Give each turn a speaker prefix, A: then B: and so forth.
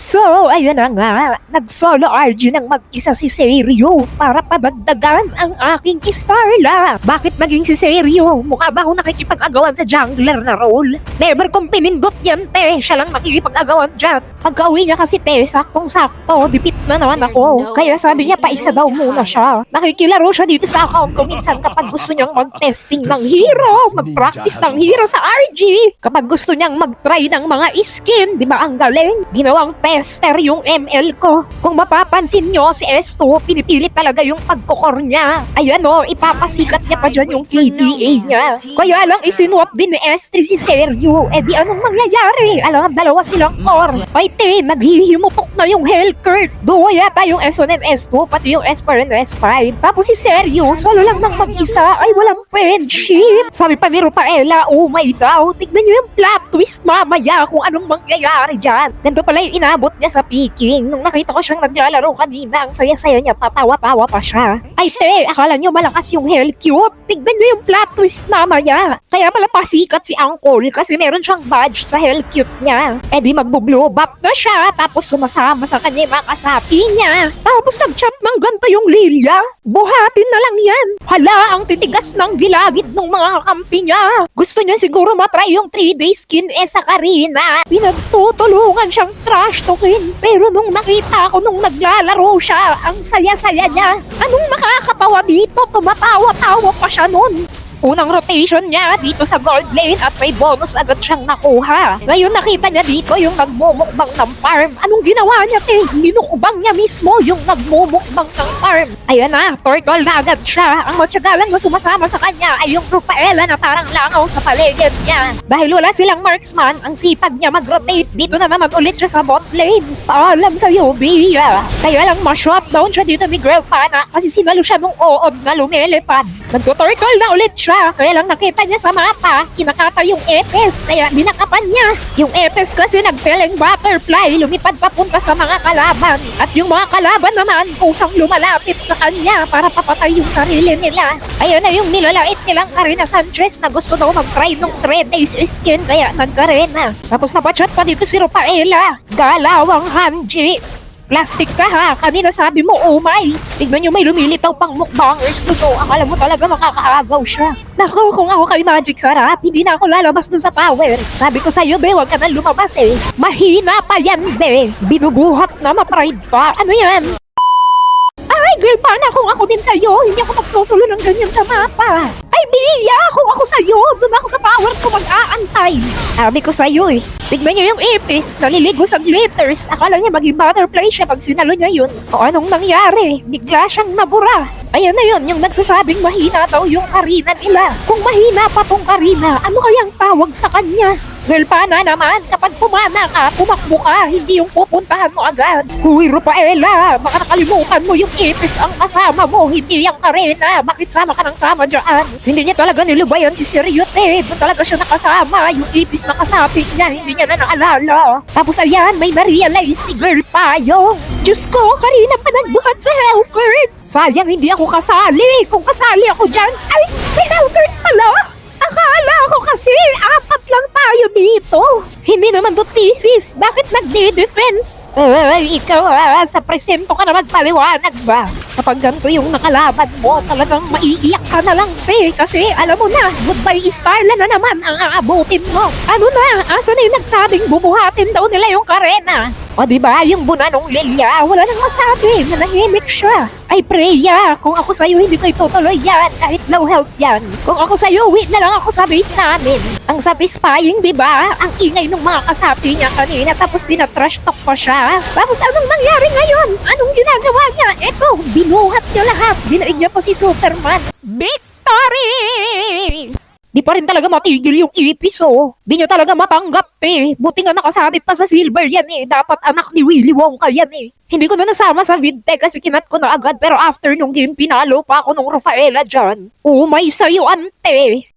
A: So, ayan na nga, nag-solo RG ng mag-isa si Serio para padagdagan ang aking Starla. Bakit maging si Serio? Mukha ba ako nakikipag-agawan sa jungler na role? Never kong pinindot yan, te. Siya lang nakikipag-agawan dyan. Pagka-uwi niya kasi, te, saktong-sakto, dipit na naman ako. Kaya sabi niya, paisa daw muna siya. Nakikilaro siya dito sa account ko minsan kapag gusto niyang mag-testing ng hero, mag-practice ng hero sa RG. Kapag gusto niyang mag-try ng mga skin, di ba ang galing? Ginawang tester yung ML ko. Kung mapapansin nyo, si S2, pinipilit talaga yung pagkukor niya. Ayan o, ipapasikat niya pa dyan yung KDA niya. Kaya lang isinuwap din ni S3 si Sergio. Eh di anong mangyayari? Alam, dalawa silang core. Ay te, naghihimutok na yung Hellcurt. Duwa yata yung S1 and S2, pati yung S4 and S5. Tapos si Sergio, solo lang ng mag-isa, ay walang friendship. Sabi pa ni Rupaela, oh my daw, tignan niyo yung plot twist mamaya kung anong mangyayari dyan. Ganito pala yung inabot niya sa peaking. Nung nakita ko siyang naglalaro kanina, ang saya-saya niya, patawa-tawa pa siya. Ay te, akala niyo malakas yung Hellcute. Tignan niyo yung plot twist mamaya. Kaya pala pasikat si Uncle kasi meron siyang badge sa Hellcute niya. Eh di magbo-blow up na siya, tapos sumasama sa kanya mga kasapi niya. Tapos nag-chat ng ganito yung Lilia. Buhatin na lang yan. Hala, ang titigas ng gilagid ng mga kampi niya. Gusto niya siguro matry yung 3-day skin eh sa Karina. Pinagtutulungan siyang trash talkin. Pero nung nakita ko nung naglalaro siya, ang saya-saya niya. Anong nakakatawa dito? Tumatawa-tawa pa siya nun. Unang rotation niya dito sa gold lane at may bonus agad siyang nakuha. Ngayon nakita niya dito yung nagmumukbang ng farm. Anong ginawa niya, te? Minukbang niya mismo yung nagmumukbang ng farm. Ayan na, turtle na agad siya. Ang matsagalan mo sumasama sa kanya ay yung Rupaela na parang langaw sa paligid niya. Dahil wala silang marksman, ang sipag niya mag-rotate. Dito na naman ulit siya sa bot lane. Paalam sa'yo, Bia. Kaya lang ma-shutdown siya dito ni Girl Pana kasi sinalo siya nung ood na lumilipad. Nagtuturtle na ulit siya. Kaya lang nakita niya sa mapa, kinakata yung epes. Kaya dinakapan niya. Yung epes kasi nagfelling butterfly, lumipad papunta sa mga kalaban. At yung mga kalaban naman, kusang lumalapit sa kanya para papatay yung sarili nila. Ayun na yung nilalait nilang Karina Sanchez na gusto daw mag-try nung 3 days skin kaya nagkarena. Tapos napachat pa dito si Rupaela. Galawang Hanji. Plastic ka ha, kanina sabi mo, oh my. Tignan nyo may lumilitaw pang mukbangers dito. Akala mo talaga makakaagaw siya. Naku, kung ako kay Magic Sarap, hindi na ako lalabas dun sa tower. Sabi ko sa'yo, be, huwag ka na lumabas eh. Mahina pa yan, be. Binubuhat na ma-pride pa. Ano yan? Ay, girl, paano kung ako din sa'yo? Hindi ako magsusulo ng ganyan sa mapa. Bia, kung ako sa'yo, doon ako sa power ko mag-aantay. Sabi ko sa'yo eh. Tignan niyo yung ipis, naliligo sa glitters. Akala niya maging butterfly siya pag sinalo niya yun. O anong nangyari? Bigla siyang nabura. Ayan na yun, yung nagsasabing mahina daw yung karina nila. Kung mahina pa tong karina, ano kayang tawag sa kanya? Girl, pana naman, kapag pumana ka, pumakbo ka, hindi yung pupuntahan mo agad. Huy, Rupaela, baka nakalimutan mo yung ipis ang kasama mo, hindi yung karena. Bakit sama ka ng sama dyan? Hindi niya talaga nilubayan si Seryote. Doon talaga siya nakasama. Yung ipis na niya, hindi niya na naalala. Tapos ayan, may na-realize si Girl Payo. Diyos ko, kanina pa nagbuhat sa Hellgird. Sayang hindi ako kasali. Kung kasali ako dyan, ay, may Hellgird pala. Akala ko kasi apat lang tayo dito. Hindi naman to thesis. Bakit nagde-defense? Ay, ikaw ah, sa presento ka na magpaliwanag ba? Kapag ganito yung nakalaban mo, talagang maiiyak ka na lang, te. Kasi alam mo na, goodbye Starla na naman ang aabutin mo. Ano na, asa na yung nagsabing bubuhatin daw nila yung karena? O di ba yung buna nung Lilia, wala nang masabi, nanahimik siya. Ay Preya, kung ako sa'yo hindi ko itutuloy yan, kahit low health yan. Kung ako sa'yo, wait na lang ako sa base namin. Ang satisfying, di ba? Ang ingay ng mga kasapi niya kanina, tapos dinatrash talk pa siya. Tapos anong nangyari ngayon? Anong ginagawa niya? Eto, binuhat niya lahat. Dinaig niya pa si Superman. Victory! Di pa rin talaga matigil yung ipis, oh. Di nyo talaga matanggap, eh. Buti nga nakasabit pa sa silver yan, eh. Dapat anak ni Willy Wonka yan, eh. Hindi ko na nasama sa vidte kasi kinat ko na agad pero after nung game, pinalo pa ako nung Rafaela dyan. Oh, may sayo, ante.